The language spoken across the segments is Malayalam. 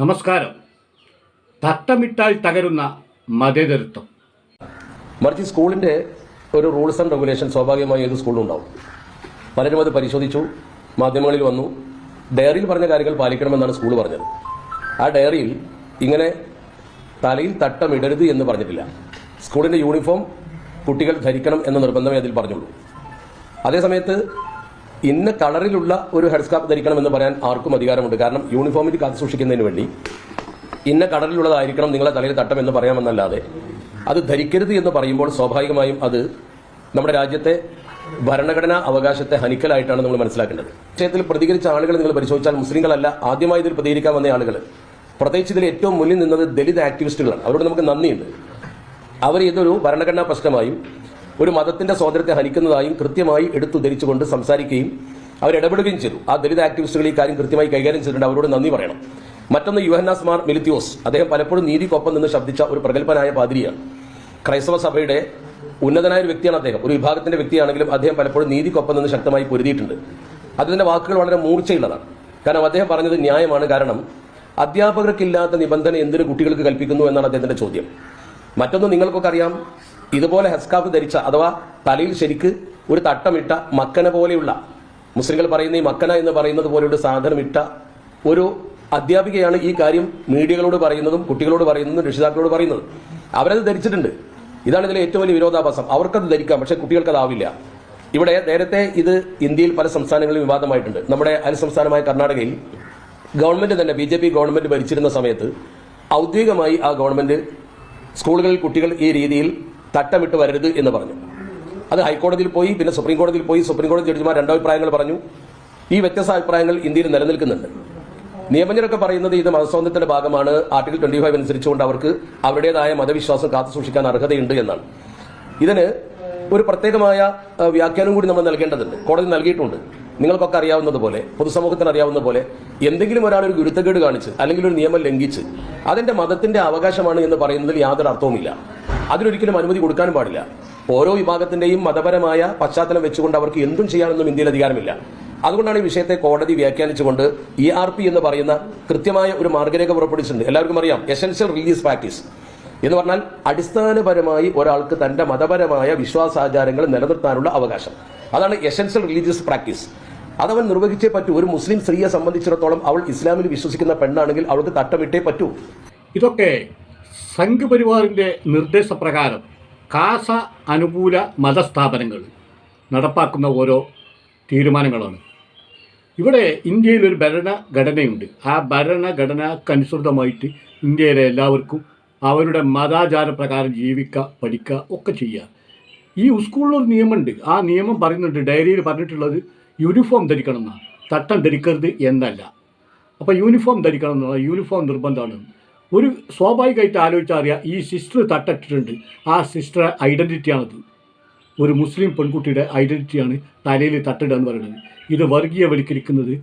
നമസ്കാരം. തട്ടമിട്ടാൽ തകരുന്ന മതേതരത്വം. മറിച്ച് സ്കൂളിന്റെ ഒരു റൂൾസ് ആൻഡ് റെഗുലേഷൻ സ്വാഭാവികമായി ഏത് സ്കൂളിലും ഉണ്ടാവും. പലരും അത് പരിശോധിച്ചു മാധ്യമങ്ങളിൽ വന്നു. ഡയറിയിൽ പറഞ്ഞ കാര്യങ്ങൾ പാലിക്കണമെന്നാണ് സ്കൂൾ പറഞ്ഞത്. ആ ഡയറിയിൽ ഇങ്ങനെ തലയിൽ തട്ടമിടരുത് എന്ന് പറഞ്ഞിട്ടില്ല. സ്കൂളിന്റെ യൂണിഫോം കുട്ടികൾ ധരിക്കണം എന്ന നിർബന്ധമേ അതിൽ പറഞ്ഞുള്ളൂ. അതേസമയത്ത് ഇന്ന കളറിലുള്ള ഒരു ഹെഡ്സ്കാപ്പ് ധരിക്കണമെന്ന് പറയാൻ ആർക്കും അധികാരമുണ്ട്. കാരണം യൂണിഫോമിൽ കാത്തു സൂക്ഷിക്കുന്നതിന് വേണ്ടി ഇന്ന കളറിലുള്ളതായിരിക്കണം നിങ്ങളെ തലയിൽ തട്ടം എന്ന് പറയാമെന്നല്ലാതെ അത് ധരിക്കരുത് എന്ന് പറയുമ്പോൾ സ്വാഭാവികമായും അത് നമ്മുടെ രാജ്യത്തെ ഭരണഘടനാ അവകാശത്തെ ഹനിക്കലായിട്ടാണ് നമ്മൾ മനസ്സിലാക്കേണ്ടത്. വിഷയത്തിൽ പ്രതികരിച്ച ആളുകൾ നിങ്ങൾ പരിശോധിച്ചാൽ മുസ്ലിങ്ങളല്ല ആദ്യമായി ഇതിൽ പ്രതികരിക്കാൻ വന്ന ആളുകൾ. പ്രത്യേകിച്ച് ഇതിൽ ഏറ്റവും മുന്നിൽ നിന്നത് ദലിത് ആക്ടിവിസ്റ്റുകളാണ് അവരോട് നമുക്ക് നന്ദിയുണ്ട്. അവർ ഇതൊരു ഭരണഘടനാ പ്രശ്നമായും ഒരു മതത്തിന്റെ സ്വാതന്ത്ര്യത്തെ ഹനിക്കുന്നതായും കൃത്യമായി എടുത്തു ധരിച്ചുകൊണ്ട് സംസാരിക്കുകയും അവരിടപെടുകയും ചെയ്തു. ആ ദലിത് ആക്ടിവിസ്റ്റുകൾ ഈ കാര്യം കൃത്യമായി കൈകാര്യം ചെയ്തിട്ടുണ്ട്. അവരോട് നന്ദി പറയണം. മറ്റൊന്ന് യുഹന്നാസ് മാർ മിലിത്യോസ് അദ്ദേഹം പലപ്പോഴും നീതിക്കൊപ്പം നിന്ന് ശബ്ദിച്ച ഒരു പ്രഗത്ഭനായ പാതിരിയാണ്. ക്രൈസ്തവ സഭയുടെ ഉന്നതനായ ഒരു വ്യക്തിയാണ് അദ്ദേഹം. ഒരു വിഭാഗത്തിന്റെ വ്യക്തിയാണെങ്കിലും അദ്ദേഹം പലപ്പോഴും നീതിക്കൊപ്പം നിന്ന് ശക്തമായി പൊരുതിയിട്ടുണ്ട്. അദ്ദേഹത്തിന്റെ വാക്കുകൾ വളരെ മൂർച്ചയുള്ളതാണ്. കാരണം അദ്ദേഹം പറഞ്ഞത് ന്യായമാണ്. കാരണം അധ്യാപകർക്കില്ലാത്ത നിബന്ധന എന്തിനു കുട്ടികൾക്ക് കൽപ്പിക്കുന്നു എന്നാണ് അദ്ദേഹത്തിന്റെ ചോദ്യം. മറ്റൊന്ന് നിങ്ങൾക്കൊക്കെ അറിയാം. ഇതുപോലെ ഹെസ്കാഫ് ധരിച്ച അഥവാ തലയിൽ ശരിക്ക് ഒരു തട്ടമിട്ട മക്കന പോലെയുള്ള മുസ്ലിങ്ങൾ പറയുന്ന ഈ മക്കന എന്ന് പറയുന്നത് പോലെയുള്ള സാധനം ഇട്ട ഒരു അധ്യാപികയാണ് ഈ കാര്യം മീഡിയകളോട് പറയുന്നതും കുട്ടികളോട് പറയുന്നതും രക്ഷിതാക്കളോട് പറയുന്നത്. അവരത് ധരിച്ചിട്ടുണ്ട്. ഇതാണ് ഇതിലെ ഏറ്റവും വലിയ വിരോധാഭാസം. അവർക്കത് ധരിക്കാം പക്ഷെ കുട്ടികൾക്ക് അതാവില്ല ഇവിടെ നേരത്തെ ഇത് ഇന്ത്യയിൽ പല സംസ്ഥാനങ്ങളിലും വിവാദമായിട്ടുണ്ട്. നമ്മുടെ അയൽ സംസ്ഥാനമായ കർണാടകയിൽ ഗവൺമെന്റ് തന്നെ ബി ജെ പി ഗവൺമെന്റ് ഭരിച്ചിരുന്ന സമയത്ത് ഔദ്യോഗികമായി ആ ഗവൺമെന്റ് സ്കൂളുകളിൽ കുട്ടികൾ ഈ രീതിയിൽ തട്ടമിട്ട് വരരുത് എന്ന് പറഞ്ഞു. അത് ഹൈക്കോടതിയിൽ പോയി പിന്നെ സുപ്രീം കോടതിയിൽ പോയി സുപ്രീം കോടതി ജഡ്ജിമാർ രണ്ടഭിപ്രായങ്ങൾ പറഞ്ഞു. ഈ വ്യത്യസ്ത അഭിപ്രായങ്ങൾ ഇന്ത്യയിൽ നിലനിൽക്കുന്നുണ്ട്. നിയമജ്ഞരൊക്കെ പറയുന്നത് ഇത് മതസ്വാതന്ത്ര്യത്തിന്റെ ഭാഗമാണ്. ആർട്ടിക്കിൾ ട്വന്റി ഫൈവ് അനുസരിച്ചുകൊണ്ട് അവർക്ക് അവരുടേതായ മതവിശ്വാസം കാത്തുസൂക്ഷിക്കാൻ അർഹതയുണ്ട് എന്നാണ്. ഇതിന് ഒരു പ്രത്യേകമായ വ്യാഖ്യാനം കൂടി നമ്മൾ നൽകേണ്ടതുണ്ട്. കോടതി നൽകിയിട്ടുണ്ട്. നിങ്ങൾക്കൊക്കെ അറിയാവുന്നതുപോലെ പൊതുസമൂഹത്തിന് അറിയാവുന്ന പോലെ എന്തെങ്കിലും ഒരാൾ ഒരു ഗുരുത്തക്കേട് കാണിച്ച് അല്ലെങ്കിൽ ഒരു നിയമം ലംഘിച്ച് അതിന്റെ മതത്തിന്റെ അവകാശമാണ് എന്ന് പറയുന്നതിൽ യാതൊരു അർത്ഥവുമില്ല. അതിനൊരിക്കലും അനുമതി കൊടുക്കാനും പാടില്ല. ഓരോ വിഭാഗത്തിന്റെയും മതപരമായ പശ്ചാത്തലം വെച്ചുകൊണ്ട് അവർക്ക് എന്തും ചെയ്യാനൊന്നും ഇന്ത്യയിൽ അധികാരമില്ല. അതുകൊണ്ടാണ് ഈ വിഷയത്തെ കോടതി വ്യാഖ്യാനിച്ചുകൊണ്ട് ഇ ആർ പി എന്ന് പറയുന്ന കൃത്യമായ ഒരു മാർഗരേഖ പുറപ്പെടുവിച്ചിട്ടുണ്ട്. എല്ലാവർക്കും അറിയാം എസെൻഷ്യൽ റിലീസ് പ്രാക്ടീസ് എന്ന് പറഞ്ഞാൽ അടിസ്ഥാനപരമായി ഒരാൾക്ക് തന്റെ മതപരമായ വിശ്വാസാചാരങ്ങൾ നിലനിർത്താനുള്ള അവകാശം. അതാണ് എസെൻഷ്യൽ റിലീജിയസ് പ്രാക്ടീസ് അതവൻ നിർവഹിച്ചേ പറ്റൂ. ഒരു മുസ്ലിം സ്ത്രീയെ സംബന്ധിച്ചിടത്തോളം അവൾ ഇസ്ലാമിൽ വിശ്വസിക്കുന്ന പെണ്ണാണെങ്കിൽ അവൾക്ക് തട്ടമിട്ടേ പറ്റൂ. ഇതൊക്കെ സംഘപരിവാറിന്റെ നിർദ്ദേശപ്രകാരം കാസ അനുകൂല മതസ്ഥാപനങ്ങൾ നടപ്പാക്കുന്ന ഓരോ തീരുമാനങ്ങളാണ്. ഇവിടെ ഇന്ത്യയിൽ ഒരു ഭരണഘടനയുണ്ട്. ആ ഭരണഘടനക്കനുസൃതമായിട്ട് ഇന്ത്യയിലെ എല്ലാവർക്കും അവരുടെ മതാചാര പ്രകാരം ജീവിക്കുക പഠിക്കുക ഒക്കെ ചെയ്യുക. ഈ സ്കൂളിലൊരു നിയമമുണ്ട്. ആ നിയമം പറയുന്നുണ്ട് ഡയറിയിൽ പറഞ്ഞിട്ടുള്ളത് യൂണിഫോം ധരിക്കണം എന്നാണ്. തട്ടം ധരിക്കരുത് എന്നല്ല. അപ്പോൾ യൂണിഫോം ധരിക്കണം എന്നുള്ള യൂണിഫോം നിർബന്ധമാണ്. ഒരു സ്വാഭാവികമായിട്ട് ആലോചിച്ചാൽ അറിയാം ഈ സിസ്റ്റർ തട്ടിട്ടുണ്ട് ആ സിസ്റ്റർ ഐഡന്റിറ്റിയാണത് ഒരു മുസ്ലിം പെൺകുട്ടിയുടെ ഐഡന്റിറ്റിയാണ് തലയിൽ തട്ടിടുക എന്ന് പറയുന്നത്. ഇത് വർഗീയവൽക്കരിക്കുന്നത്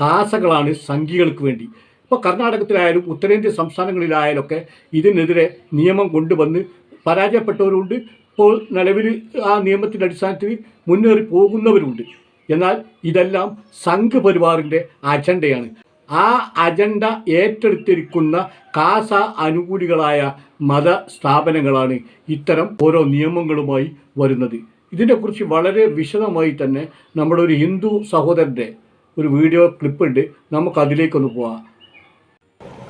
കാസകളാണ് സംഘികൾക്ക് വേണ്ടി. ഇപ്പോൾ കർണാടകത്തിലായാലും ഉത്തരേന്ത്യ സംസ്ഥാനങ്ങളിലായാലും ഒക്കെ ഇതിനെതിരെ നിയമം കൊണ്ടുവന്ന് പരാജയപ്പെട്ടവരുണ്ട്. ഇപ്പോൾ നിലവിൽ ആ നിയമത്തിന്റെ അടിസ്ഥാനത്തിൽ മുന്നേറി പോകുന്നവരുണ്ട് എന്നാൽ ഇതെല്ലാം സംഘപരിവാറിന്റെ അജണ്ടയാണ്. ആ അജണ്ട ഏറ്റെടുത്തിരിക്കുന്ന കാസ അനുകൂലികളായ മത സ്ഥാപനങ്ങളാണ് ഇത്തരം ഓരോ നിയമങ്ങളുമായി വരുന്നത്. ഇതിനെക്കുറിച്ച് വളരെ വിശദമായി തന്നെ നമ്മുടെ ഒരു ഹിന്ദു സഹോദരന്റെ ഒരു വീഡിയോ ക്ലിപ്പുണ്ട്. ഉണ്ട് നമുക്കതിലേക്കൊന്ന് പോവാം.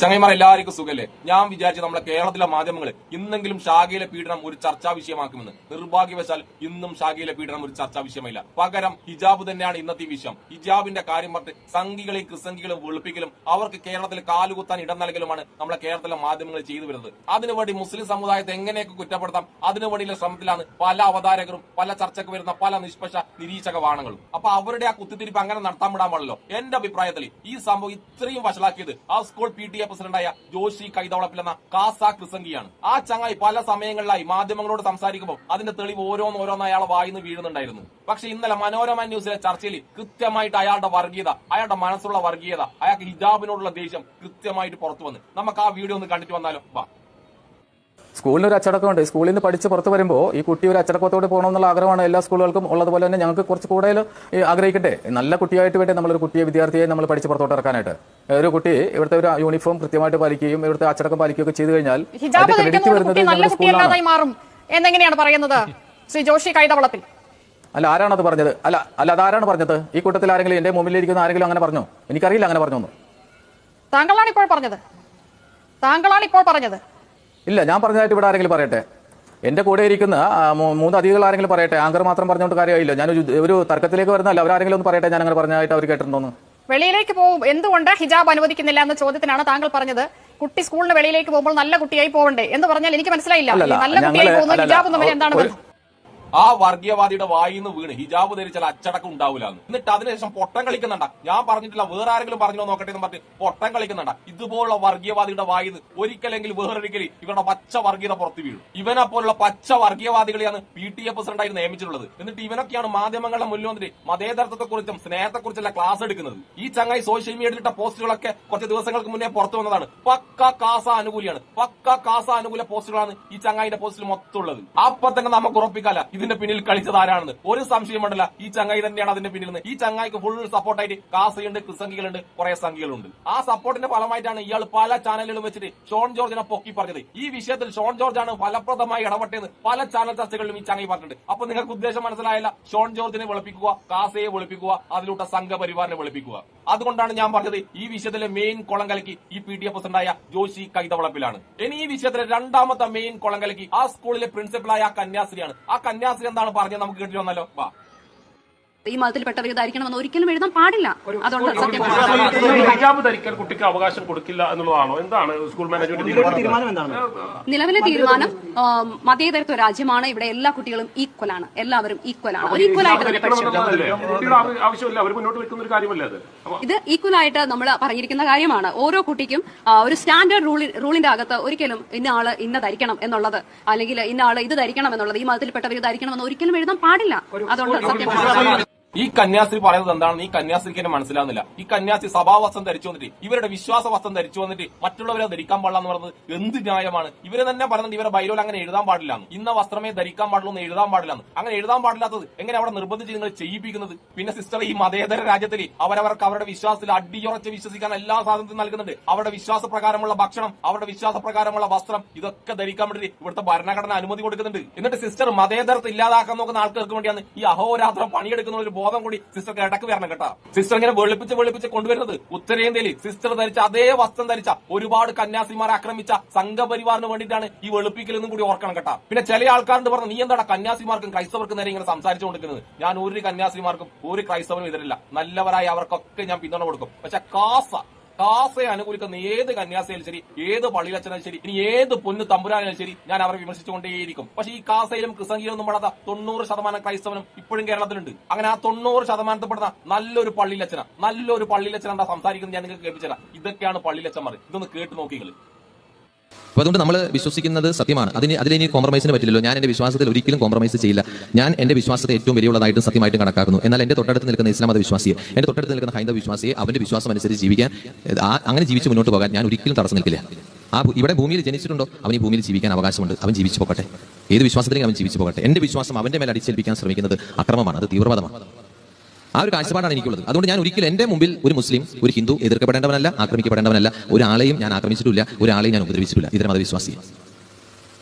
ചങ്ങൈമാർ എല്ലാവർക്കും സുഖല്ലേ? ഞാൻ വിചാരിച്ചു നമ്മുടെ കേരളത്തിലെ മാധ്യമങ്ങൾ ഇന്നെങ്കിലും ശാഖയിലെ പീഡനം ഒരു ചർച്ചാ വിഷയമാക്കുമെന്ന്. നിർഭാഗ്യവശാൽ ഇന്നും ശാഖയിലെ പീഡനം ഒരു ചർച്ചാ വിഷയമില്ല പകരം ഹിജാബ് തന്നെയാണ് ഇന്നത്തെ വിഷയം. ഹിജാബിന്റെ കാര്യം പറഞ്ഞ് സംഘികളെയും ക്രിസംഘികളും വെളുപ്പിക്കലും അവർക്ക് കേരളത്തിൽ കാലുകുത്താൻ ഇടം നൽകലുമാണ് നമ്മുടെ കേരളത്തിലെ മാധ്യമങ്ങൾ ചെയ്തു വരുന്നത്. അതിനുവേണ്ടി മുസ്ലിം സമുദായത്തെ എങ്ങനെയൊക്കെ കുറ്റപ്പെടുത്താം? അതിനുവേണ്ടിയുള്ള ശ്രമത്തിലാണ് പല അവതാരകരും പല ചർച്ചയ്ക്ക് വരുന്ന പല നിഷ്പക്ഷ നിരീക്ഷക വാണങ്ങളും അപ്പൊ അവരുടെ ആ കുത്തിത്തിരിപ്പ് അങ്ങനെ നടത്താൻ വിടാൻ പാടില്ലോ എന്റെ അഭിപ്രായത്തിൽ ഈ സംഭവം ഇത്രയും വഷളാക്കിയത് ആ സ്കൂൾ പി ടി എ പ്രസിഡന്റായ ജോഷി കൈതോളപ്പിലെന്ന കാസ ക്രിസംഗിയാണ്. ആ ചങ്ങായി പല സമയങ്ങളിലായി മാധ്യമങ്ങളോട് സംസാരിക്കുമ്പോൾ അതിന്റെ തെളിവ് ഓരോന്നോരോന്ന് ഓരോന്ന് അയാളെ വായിന്ന് വീഴുന്നുണ്ടായിരുന്നു. പക്ഷെ ഇന്നലെ മനോരമ ന്യൂസിലെ ചർച്ചയിൽ കൃത്യമായിട്ട് അയാളുടെ വർഗീയത അയാളുടെ മനസ്സുള്ള വർഗീയത അയാൾക്ക് ഹിജാബിനോടുള്ള ദേഷ്യം കൃത്യമായിട്ട് പുറത്തു വന്ന്. നമുക്ക് ആ വീഡിയോ ഒന്ന് കണ്ടിട്ട് വന്നാലോ? വാ സ്കൂളിന് ഒരു അച്ചടക്കമുണ്ട്. സ്കൂളിൽ നിന്ന് പഠിച്ച് പുറത്ത് വരുമ്പോൾ ഈ കുട്ടി ഒരു അച്ചടക്കത്തോടെ പോകണമെന്നുള്ള ആഗ്രഹമാണ് എല്ലാ സ്കൂളുകൾക്കും ഉള്ളതുപോലെ തന്നെ ഞങ്ങൾക്ക് കുറച്ച് കൂടുതൽ ആഗ്രഹിക്കട്ടെ. നല്ല കുട്ടിയായിട്ട് വേണ്ടി നമ്മളൊരു കുട്ടിയെ വിദ്യാർത്ഥിയെ നമ്മൾ പഠിച്ച് പുറത്തോട്ട് ഇറക്കാനായിട്ട്. ഒരു കുട്ടി ഇവിടുത്തെ ഒരു യൂണിഫോം കൃത്യമായിട്ട് പാലിക്കുകയും ഇവിടുത്തെ അച്ചടക്കം പാലിക്കുകയൊക്കെ ചെയ്തു കഴിഞ്ഞാൽ ക്രെഡിറ്റ് വരുന്നത് ഞങ്ങളുടെ സ്കൂളിലാണ്. എന്നെങ്ങനെയാണ് പറയുന്നത്? ശ്രീ ജോഷി കൈതവളത്തിൽ. അല്ല ആരാണത് പറഞ്ഞത്? അല്ല അല്ല അതാരാണ് പറഞ്ഞത്? ഈ കൂട്ടത്തിൽ ആരെങ്കിലും എന്റെ മുമ്പിലിരിക്കുന്ന ആരെങ്കിലും അങ്ങനെ പറഞ്ഞോ? എനിക്കറിയില്ല അങ്ങനെ പറഞ്ഞു താങ്കളാണ് ഇപ്പോൾ പറഞ്ഞത്. താങ്കളാണ് ഇപ്പോൾ പറഞ്ഞത്. ഇല്ല ഞാൻ പറഞ്ഞതായിട്ട് ഇവിടെ ആരെങ്കിലും പറയട്ടെ? എന്റെ കൂടെ ഇരിക്കുന്ന മൂന്ന് അതിഥികൾ ആരെങ്കിലും പറയട്ടെ? ആങ്കർ മാത്രം പറഞ്ഞോണ്ട് കാര്യമായില്ല. ഞാൻ ഒരു തർക്കത്തിലേക്ക് വരുന്നല്ല അവരാരെങ്കിലും ഒന്ന് പറയട്ടെ? ഞാൻ അങ്ങനെ പറഞ്ഞതായിട്ട് അവർ കേട്ടിട്ടുണ്ടോന്ന്. വെളിയിലേക്ക് പോകും എന്തുകൊണ്ട് ഹിജാബ് അനുവദിക്കുന്നില്ല എന്ന ചോദ്യത്തിനാണ് താങ്കൾ പറഞ്ഞത്? കുട്ടി സ്കൂളിന് വെളിയിലേക്ക് പോകുമ്പോൾ നല്ല കുട്ടിയായി പോകണ്ടേ എന്ന് പറഞ്ഞാൽ എനിക്ക് മനസ്സിലായില്ല. നല്ല കുട്ടിയായി പോകുന്ന ഹിജാബ് തമ്മിൽ എന്താണ് ആ വർഗീയവാദിയുടെ വായിന്ന് വീണ്. ഹിജാബ് ധരിച്ചാൽ അച്ചടക്കം ഉണ്ടാവില്ല എന്ന്. എന്നിട്ട് അതിനുശേഷം പൊട്ടം കളിക്കുന്നുണ്ട. ഞാൻ പറഞ്ഞിട്ടില്ല വേറെ ആരെങ്കിലും പറഞ്ഞോ നോക്കട്ടെ എന്ന് പറഞ്ഞ് പൊട്ടം കളിക്കുന്നുണ്ട. ഇതുപോലുള്ള വർഗീയവാദിയുടെ വായിന്ന് ഒരിക്കലെങ്കിൽ വേറൊരിക്കൽ ഇവരുടെ പച്ച വർഗീയത പുറത്തു വീഴും. ഇവനെ പോലുള്ള പച്ച വർഗീയവാദികളെയാണ് പി ടി എ പ്രസിഡന്റായി നിയമിച്ചിട്ടുള്ളത്. എന്നിട്ട് ഇവനൊക്കെയാണ് മാധ്യമങ്ങളുടെ മുന്നിൽ വന്നിട്ട് മതേതരത്വത്തെക്കുറിച്ചും സ്നേഹത്തെക്കുറിച്ചുള്ള ക്ലാസ് എടുക്കുന്നത്. ഈ ചങ്ങായി സോഷ്യൽ മീഡിയയിൽ ഇട്ട പോസ്റ്റുകളൊക്കെ കുറച്ച് ദിവസങ്ങൾക്ക് മുന്നേ പുറത്തു വന്നതാണ്. പക്ക കാസ അനുകൂലിയാണ്. പക്ക കാസ അനുകൂല പോസ്റ്റുകളാണ് ഈ ചങ്ങായിന്റെ പോസ്റ്റിൽ മൊത്തമുള്ളത് അപ്പൊ തന്നെ നമുക്ക് ഉറപ്പിക്കാല ഇതിന്റെ പിന്നിൽ കളിച്ചത് ആരാണെന്ന്? ഒരു സംശയം വേണ്ടല്ല ഈ ചങ്ങായി തന്നെയാണ് അതിന്റെ പിന്നിൽ നിന്ന്. ഈ ചങ്ങായിക്ക് ഫുൾ സപ്പോർട്ടായിട്ട് കാസയുണ്ട് കൃസംഗികളുണ്ട് കുറെ സംഖ്യകളുണ്ട് ആ സപ്പോർട്ടിന്റെ ഫലമായിട്ടാണ് ഇയാൾ പല ചാനലുകളും വെച്ചിട്ട് ഷോൺ ജോർജിനെ പൊക്കി പറഞ്ഞത്. ഈ വിഷയത്തിൽ ഷോൺ ജോർജ് ആണ് ഫലപ്രദമായി ഇടപെട്ടെന്ന് പല ചാനൽ ചർച്ചകളിലും ഈ ചങ്ങായി പറഞ്ഞിട്ടുണ്ട്. അപ്പൊ നിങ്ങൾക്ക് ഉദ്ദേശം മനസ്സിലായല്ല? ഷോൺ ജോർജിനെ വെളുപ്പിക്കുക കാസയെ വെളുപ്പിക്കുക അതിലൂടെ സംഘപരിവാറിനെ വെളുപ്പിക്കുക. അതുകൊണ്ടാണ് ഞാൻ പറഞ്ഞത് ഈ വിഷയത്തിലെ മെയിൻ കുളം കലക്കി ഈ പി ഡി എഫ് പ്രസിഡന്റായ ജോഷി കൈതവളപ്പിലാണ്. ഇനി ഈ വിഷയത്തിലെ രണ്ടാമത്തെ മെയിൻ കുളം കലക്കി ആ സ്കൂളിലെ പ്രിൻസിപ്പളായ ആ കന്യാസ്ത്രീയാണ്. ആ കന്യാസ്ത്രീ എന്താണ് പറഞ്ഞത് നമുക്ക് കേട്ടിട്ട് വന്നല്ലോ വാ. ഈ മതത്തിൽപ്പെട്ടവർ ഇതായിരിക്കണമെന്ന് ഒരിക്കലും എഴുതാൻ പാടില്ല. അതുകൊണ്ട് സത്യം ധരിക്കാൻ കുട്ടിക്ക് അവകാശം കൊടുക്കില്ല എന്നുള്ളതാണോ? എന്താണ് സ്കൂൾ മാനേജ്മെന്റ് തീരുമാനം? നിലവിലെ തീരുമാനം മതേതരത്വ രാജ്യമാണ്. ഇവിടെ എല്ലാ കുട്ടികളും ഈക്വൽ ആണ് എല്ലാവരും ഈക്വൽ ആണ് ഒരു ഈക്വൽ ആയിട്ട് തന്നെ പഠിച്ചു ധരിക്കണമെന്നുള്ളതല്ലേ കുട്ടിയുടെ ആവ- ആവശ്യമില്ല. അവർ മുന്നോട്ട് വെക്കുന്ന ഒരു കാര്യമല്ലേ അത്? ഇത് ഈക്വൽ ആയിട്ട് നമ്മൾ പറഞ്ഞിരിക്കുന്ന കാര്യമാണ്. ഓരോ കുട്ടിക്കും ഒരു സ്റ്റാൻഡേർഡ് റൂളി റൂളിന്റെ അകത്ത് ഒരിക്കലും ഇന്ന ആൾ ഇന്ന ധരിക്കണം എന്നുള്ളത്. അല്ലെങ്കിൽ ഇന്ന ആൾ ഇത് ധരിക്കണം എന്നുള്ളത്. ഈ മതത്തിൽപ്പെട്ടവർ ധരിക്കണം എന്ന് ഒരിക്കലും എഴുതാൻ പാടില്ല. അതുകൊണ്ട് സത്യം ഈ കന്യാസ്ത്രീ പറയുന്നത് എന്താണെന്ന് ഈ കന്യാസ്ത്രീക്ക് എന്നെ മനസ്സിലാവുന്നില്ല. ഈ കന്യാസ്ത്രീ സഭാവസ്ത്രം ധരിച്ചു വന്നിട്ട് ഇവരുടെ വിശ്വാസ വസ്ത്രം ധരിച്ചു വന്നിട്ട് മറ്റുള്ളവരെ ധരിക്കാൻ പാടില്ല എന്ന് പറയുന്നത് എന്ത് ന്യായമാണ്? ഇവർ തന്നെ പറയുന്നത് ഇവരെ ബൈലോൽ അങ്ങനെ എഴുതാൻ പാടില്ല ഇന്ന വസ്ത്രമേ ധരിക്കാൻ പാടുള്ളൂ എന്ന് എഴുതാൻ പാടില്ല അങ്ങനെ എഴുതാൻ പാടില്ലാത്തത് എങ്ങനെ അവിടെ നിർബന്ധിച്ച് നിങ്ങൾ ചെയ്യിപ്പിക്കുന്നത്? പിന്നെ സിസ്റ്റർ ഈ മതേതര രാജ്യത്തിൽ അവരവർക്ക് അവരുടെ വിശ്വാസത്തിൽ അടിയുറച്ച് വിശ്വസിക്കാൻ എല്ലാ സ്വാതന്ത്ര്യം നൽകുന്നുണ്ട്. അവരുടെ വിശ്വാസ പ്രകാരമുള്ള ഭക്ഷണം അവരുടെ വിശ്വാസ പ്രകാരമുള്ള വസ്ത്രം ഇതൊക്കെ ധരിക്കാൻ വേണ്ടി ഇവിടുത്തെ ഭരണഘടന അനുമതി കൊടുക്കുന്നുണ്ട്. എന്നിട്ട് സിസ്റ്റർ മതേതരത്തെ ഇല്ലാതാക്കാൻ നോക്കുന്ന ആൾക്കാർക്ക് വേണ്ടിയാണ് ഈ അഹോരാത്രം പണിയെടുക്കുന്ന ഒരു ബോധം കൂടി സിസ്റ്റർക്ക് ഇടയ്ക്ക് വരണം കേട്ടോ. സിസ്റ്റർ ഇങ്ങനെ വെളുപ്പിച്ച് വെളുപ്പിച്ച് കൊണ്ടുവരുന്നത് ഉത്തരേന്ത്യയിൽ. സിസ്റ്റർ ധരിച്ച അതേ വസ്ത്രം ധരിച്ച ഒരുപാട് കന്യാസിമാരെ ആക്രമിച്ച സംഘപരിവാറിന് വേണ്ടിയിട്ടാണ് ഈ വെളുപ്പിക്കലെന്നും കൂടി ഓർക്കണം കേട്ടോ. പിന്നെ ചില ആൾക്കാരുണ്ട് പറഞ്ഞു നീ എന്താണ് കന്യാസിമാർക്കും ക്രൈസ്തവർക്കും നേരെ ഇങ്ങനെ സംസാരിച്ചു കൊടുക്കുന്നത് ഞാൻ ഒരു കന്യാസിമാർക്കും ഒരു ക്രൈസ്തവനും എതിരില്ല നല്ലവരായി അവർക്കൊക്കെ ഞാൻ പിന്തുണ കൊടുക്കും. പക്ഷെ കാസ കാസയെ അനുകൂലിക്കുന്ന ഏത് കന്യാസയിലും ശരി ഏത് പള്ളിയിലച്ഛനാലും ശരി ഇനി ഏത് പൊന്ന് തമ്പുരാനാലും ശരി ഞാൻ അവരെ വിമർശിച്ചുകൊണ്ടേയിരിക്കും. പക്ഷെ ഈ കാസയിലും ക്രിസംഗിയിലും ഒന്നും പെടാത്ത തൊണ്ണൂറ് ശതമാനം ക്രൈസ്തവനും ഇപ്പോഴും കേരളത്തിലുണ്ട്. അങ്ങനെ ആ തൊണ്ണൂറ് ശതമാനത്തിൽ പെടുന്ന നല്ലൊരു പള്ളിയിലച്ചന നല്ലൊരു പള്ളിയിലച്ചന എന്താ സംസാരിക്കുന്നത് ഞാൻ നിങ്ങൾക്ക് കേൾപ്പിച്ചതാ ഇതൊക്കെയാണ് പള്ളിയിലച്ചന്മാർ ഇതൊന്ന് കേട്ട് നോക്കികൾ അപ്പോൾ അതുകൊണ്ട് നമ്മൾ വിശ്വസിക്കുന്നത് സത്യമാണ്. അതിന് അതിലിനി കോംപ്രമൈസിന് പറ്റില്ലല്ലോ. ഞാൻ എന്റെ വിശ്വാസത്തിൽ ഒരിക്കലും കോംപ്രമൈസ് ചെയ്യില്ല. ഞാൻ എന്റെ വിശ്വാസത്തെ ഏറ്റവും വലിയുള്ളതായിട്ടും സത്യമായിട്ട് കണക്കാക്കുന്നു. എന്നാൽ എന്റെ തൊട്ടടുത്ത് നിൽക്കുന്ന ഇസ്ലാം മത വിശ്വാസിയെ എന്റെ തൊട്ടടുത്ത് നിൽക്കുന്ന ഹൈന്ദവ വിശ്വാസിയെ അവന്റെ വിശ്വാസം അനുസരിച്ച് ജീവിക്കാൻ അങ്ങനെ ജീവിച്ച് മുന്നോട്ട് പോകാൻ ഞാൻ ഒരിക്കലും തടസ്സം നിൽക്കില്ല. ആ ഇവിടെ ഭൂമിയിൽ ജനിച്ചിട്ടുണ്ടോ? അവൻ ഈ ഭൂമിയിൽ ജീവിക്കാൻ അവകാശമുണ്ട്. അവൻ ജീവിച്ചു പോകട്ടെ. ഏത് വിശ്വാസത്തിലേക്ക് അവൻ ജീവിച്ചു പോകട്ടെ. എന്റെ വിശ്വാസം അവന്റെ മേലെ അടിച്ചേൽപ്പിക്കാൻ ശ്രമിക്കുന്നത് അക്രമമാണ്. അത് തീവ്രവാദമാണ്. ആ ഒരു കാഴ്ചപ്പാടാണ് എനിക്കുള്ളത്. അതുകൊണ്ട് ഞാൻ ഒരിക്കലും എന്റെ മുമ്പിൽ ഒരു മുസ്ലിം ഒരു ഹിന്ദു എതിർക്കപ്പെടേണ്ടവനല്ല ആക്രമിക്കപ്പെടേണ്ടവനല്ല ഒരാളെയും ഞാൻ ആക്രമിച്ചിട്ടില്ല ഒരാളെയും ഞാൻ ഉപദ്രവിച്ചിട്ടില്ല. ഇതര മതവിശ്വാസിയെ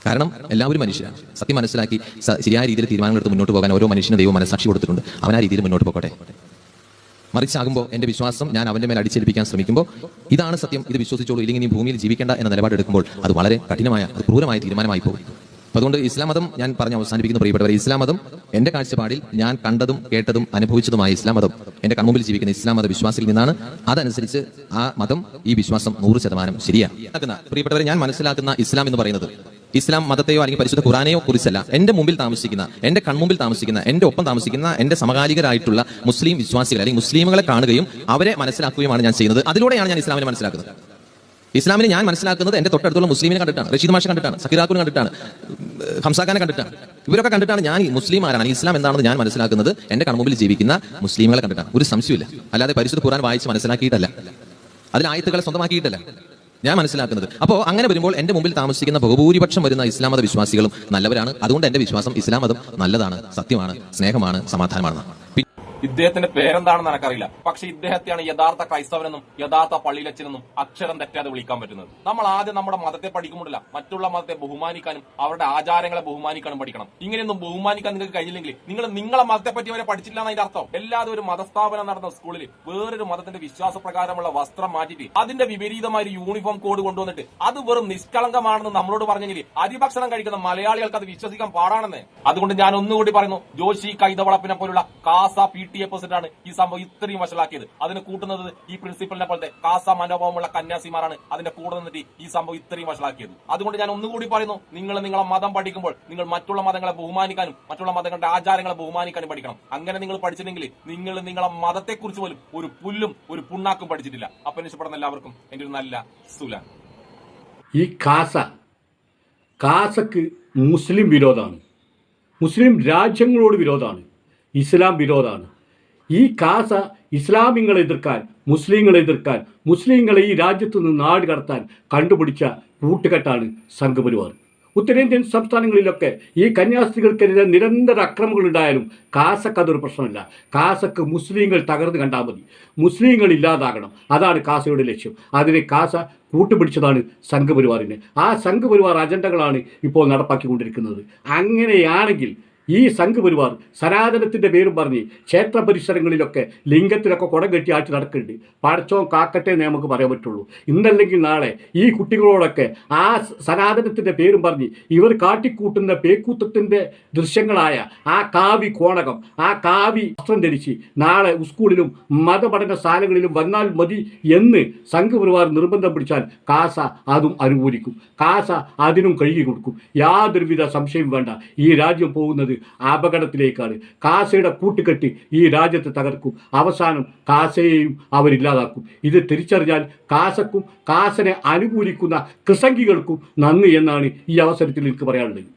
കാരണം എല്ലാവരും മനുഷ്യരാണ്. സത്യം മനസ്സിലാക്കി ശരിയായ രീതിയിൽ തീരുമാനങ്ങൾ എടുത്ത് മുന്നോട്ട് പോകാൻ ഓരോ മനുഷ്യനും ദൈവം മനസ്സാക്ഷി കൊടുത്തിട്ടുണ്ട്. അവൻ ആ രീതിയിൽ മുന്നോട്ട് പോകട്ടെ മറിച്ചാകുമ്പോൾ എന്റെ വിശ്വാസം ഞാൻ അവന്റെ മേൽ അടിച്ചേൽപ്പിക്കാൻ ശ്രമിക്കുമ്പോൾ ഇതാണ് സത്യം. ഇത് വിശ്വസിച്ചോളൂ. ഇല്ലെങ്കിൽ ഭൂമിയിൽ ജീവിക്കേണ്ട എന്ന നിലപാടെടുക്കുമ്പോൾ അത് വളരെ കഠിനമായ ക്രൂരമായ തീരുമാനമായി പോകും. അതുകൊണ്ട് ഇസ്ലാം മതം ഞാൻ പറഞ്ഞ് അവസാനിപ്പിക്കുന്ന പ്രിയപ്പെട്ടവരെ. ഇസ്ലാം മതം എന്റെ കാഴ്ചപ്പാടിൽ ഞാൻ കണ്ടതും കേട്ടതും അനുഭവിച്ചതുമായ ഇസ്ലാം മതം എന്റെ കൺമുമ്പിൽ ജീവിക്കുന്ന ഇസ്ലാം മത വിശ്വാസിയിൽ നിന്നാണ്. അതനുസരിച്ച് ആ മതം ഈ വിശ്വാസം നൂറ് ശതമാനം ശരിയാണ് പ്രിയപ്പെട്ടവർ ഞാൻ മനസ്സിലാക്കുന്ന ഇസ്ലാം എന്ന് പറയുന്നത് ഇസ്ലാം മതത്തെയോ അല്ലെങ്കിൽ പരിശുദ്ധ ഖുറാനെയോ കുറിച്ചല്ല. എന്റെ മുമ്പിൽ താമസിക്കുന്ന എന്റെ കൺമുമ്പിൽ താമസിക്കുന്ന എന്റെ ഒപ്പം താമസിക്കുന്ന എന്റെ സമകാലികരായിട്ടുള്ള മുസ്ലിം വിശ്വാസികൾ അല്ലെങ്കിൽ മുസ്ലിമുകളെ കാണുകയും അവരെ മനസ്സിലാക്കുകയുമാണ് ഞാൻ ചെയ്യുന്നത്. അതിലൂടെയാണ് ഞാൻ ഇസ്ലാമിനെ മനസ്സിലാക്കുന്നത്. ഇസ്ലാമിനെ ഞാൻ മനസ്സിലാക്കുന്നത് എന്റെ തൊട്ടടുത്തുള്ള മുസ്ലിമിനെ കണ്ടിട്ടാണ് റഷീദ് മാഷെ കണ്ടിട്ടാണ് സക്കിറാക്കുനെ കണ്ടിട്ടാണ് ഹംസാഖാനെ കണ്ടിട്ടാണ്. ഇവരൊക്കെ കണ്ടിട്ടാണ് ഞാൻ മുസ്ലിം ആരാണ് ഇസ്ലാം എന്താണെന്ന് ഞാൻ മനസ്സിലാക്കുന്നത് എന്റെ കണ്മുമ്പിൽ ജീവിക്കുന്ന മുസ്ലിങ്ങളെ കണ്ടിട്ടാണ്. ഒരു സംശയമില്ല അല്ലാതെ പരിശുദ്ധ ഖുറാൻ വായിച്ച് മനസ്സിലാക്കിയിട്ടല്ല. അതിൽ ആയത്തുകളെ സ്വന്തമാക്കിയിട്ടല്ല ഞാൻ മനസ്സിലാക്കുന്നത്. അപ്പോൾ അങ്ങനെ വരുമ്പോൾ എന്റെ മുമ്പിൽ താമസിക്കുന്ന ബഹുഭൂരിപക്ഷം വരുന്ന ഇസ്ലാം മത വിശ്വാസികളും നല്ലവരാണ്. അതുകൊണ്ട് എന്റെ വിശ്വാസം ഇസ്ലാം മതം നല്ലതാണ് സത്യമാണ് സ്നേഹമാണ് സമാധാനമാണ് ഇദ്ദേഹത്തിന്റെ പേരെന്താണെന്ന് എനിക്കറിയില്ല. പക്ഷെ ഇദ്ദേഹത്തെയാണ് യഥാർത്ഥ ക്രൈസ്തവനെന്നും യഥാർത്ഥ പള്ളിയിലച്ചനെന്നും അക്ഷരം തെറ്റാതെ വിളിക്കാൻ പറ്റുന്നത്. നമ്മൾ ആദ്യം നമ്മുടെ മതത്തെ പഠിക്കുമ്പോഴല്ല മറ്റുള്ള മതത്തെ ബഹുമാനിക്കാനും അവരുടെ ആചാരങ്ങളെ ബഹുമാനിക്കാനും പഠിക്കണം. ഇങ്ങനെയൊന്നും ബഹുമാനിക്കാൻ നിങ്ങൾക്ക് കഴിഞ്ഞില്ലെങ്കിൽ നിങ്ങൾ നിങ്ങളെ മതത്തെ പറ്റി വരെ പഠിച്ചില്ല എന്നതിന്റെ അർത്ഥം. എല്ലാതും ഒരു മതസ്ഥാപനം നടന്ന സ്കൂളിൽ വേറൊരു മതത്തിന്റെ വിശ്വാസ പ്രകാരമുള്ള വസ്ത്രം മാറ്റിയിട്ട് അതിന്റെ വിപരീതമായ ഒരു യൂണിഫോം കോഡ് കൊണ്ടുവന്നിട്ട് അത് വെറും നിഷ്കളങ്കമാണെന്ന് നമ്മളോട് പറഞ്ഞെങ്കിൽ അരിഭക്ഷണം കഴിക്കുന്ന മലയാളികൾക്ക് അത് വിശ്വസിക്കാൻ പാടാണെന്ന്. അതുകൊണ്ട് ഞാൻ ഒന്നുകൂടി പറയുന്നു. ജോഷി കൈതവളപ്പിനെ പോലുള്ള കാസ പി ടി എ ഈ സംഭവം ഇത്രയും വഷളാക്കിയത്. അതിന് കൂട്ടുന്നത് ഈ പ്രിൻസിപ്പലിനെ പോലത്തെ കാസ മനോഭാവമുള്ള കന്യാസിമാരാണ്. അതിന്റെ കൂടെ നിന്നിട്ട് ഈ സംഭവം ഇത്രയും വഷളാക്കിയത്. അതുകൊണ്ട് ഞാൻ ഒന്നുകൂടി പറയുന്നു നിങ്ങൾ നിങ്ങളെ മതം പഠിക്കുമ്പോൾ നിങ്ങൾ മറ്റുള്ള മതങ്ങളെ ബഹുമാനിക്കാനും മറ്റുള്ള മതങ്ങളുടെ ആചാരങ്ങളെ ബഹുമാനിക്കാനും പഠിക്കണം. അങ്ങനെ നിങ്ങൾ പഠിച്ചില്ലെങ്കിൽ നിങ്ങൾ നിങ്ങളെ മതത്തെക്കുറിച്ച് പോലും ഒരു പുല്ലും ഒരു പുണ്ണാക്കും പഠിച്ചിട്ടില്ല. അപ്പൊ ഇഷ്ടപ്പെടുന്ന എല്ലാവർക്കും എന്റെ ഒരു നല്ല സുലാൻ. ഈ കാസ കാസക്ക് മുസ്ലിം വിരോധമാണ്. മുസ്ലിം രാജ്യങ്ങളോട് വിരോധമാണ്. ഇസ്ലാം വിരോധമാണ്. ഈ കാസ ഇസ്ലാമിങ്ങളെ എതിർക്കാൻ മുസ്ലിങ്ങളെ എതിർക്കാൻ മുസ്ലിങ്ങളെ ഈ രാജ്യത്തു നിന്ന് നാട് കടത്താൻ കണ്ടുപിടിച്ച കൂട്ടുകെട്ടാണ് സംഘപരിവാർ. ഉത്തരേന്ത്യൻ സംസ്ഥാനങ്ങളിലൊക്കെ ഈ കന്യാസ്ത്രീകൾക്കെതിരെ നിരന്തര അക്രമങ്ങൾ ഉണ്ടായാലും കാസക്ക് അതൊരു പ്രശ്നമല്ല. കാസക്ക് മുസ്ലിങ്ങൾ തകർന്നു കണ്ടാൽ മതി. മുസ്ലിങ്ങൾ ഇല്ലാതാകണം. അതാണ് കാസയുടെ ലക്ഷ്യം. അതിനെ കാസ കൂട്ടുപിടിച്ചതാണ് സംഘപരിവാറിന്. ആ സംഘപരിവാർ അജണ്ടകളാണ് ഇപ്പോൾ നടപ്പാക്കിക്കൊണ്ടിരിക്കുന്നത്. അങ്ങനെയാണെങ്കിൽ ഈ സംഘപരിവാർ സനാതനത്തിന്റെ പേരും പറഞ്ഞ് ക്ഷേത്ര പരിസരങ്ങളിലൊക്കെ ലിംഗത്തിലൊക്കെ കുടം കെട്ടി ആഴ്ച നടക്കുന്നുണ്ട്. പടച്ചോൻ കാക്കട്ടെ എന്നേ നമുക്ക് പറയാൻ പറ്റുള്ളൂ. ഇന്നല്ലെങ്കിൽ നാളെ ഈ കുട്ടികളോടൊക്കെ ആ സനാതനത്തിന്റെ പേരും പറഞ്ഞ് ഇവർ കാട്ടിക്കൂട്ടുന്ന പേക്കൂത്തത്തിന്റെ ദൃശ്യങ്ങളായ ആ കാവി കോണകം ആ കാവി വസ്ത്രം ധരിച്ച് നാളെ സ്കൂളിലും മതപഠനശാലകളിലും വന്നാൽ മതി എന്ന് സംഘപരിവാർ നിർബന്ധം പിടിച്ചാൽ കാസ അതും അനുകൂലിക്കും. കാസ അതിനും കഴുകി കൊടുക്കും. യാതൊരുവിധ സംശയം വേണ്ട. ഈ രാജ്യം പോകുന്നത് അപകടത്തിലേക്കാണ് കാസയുടെ കൂട്ടുകെട്ടി ഈ രാജ്യത്തെ തകർക്കും. അവസാനം കാസയെയും അവരില്ലാതാക്കും ഇത് തിരിച്ചറിഞ്ഞാൽ കാസക്കും കാസനെ അനുകൂലിക്കുന്ന കൃസംഗികൾക്കും നന്ദി എന്നാണ് ഈ അവസരത്തിൽ എനിക്ക് പറയാനുള്ളത്.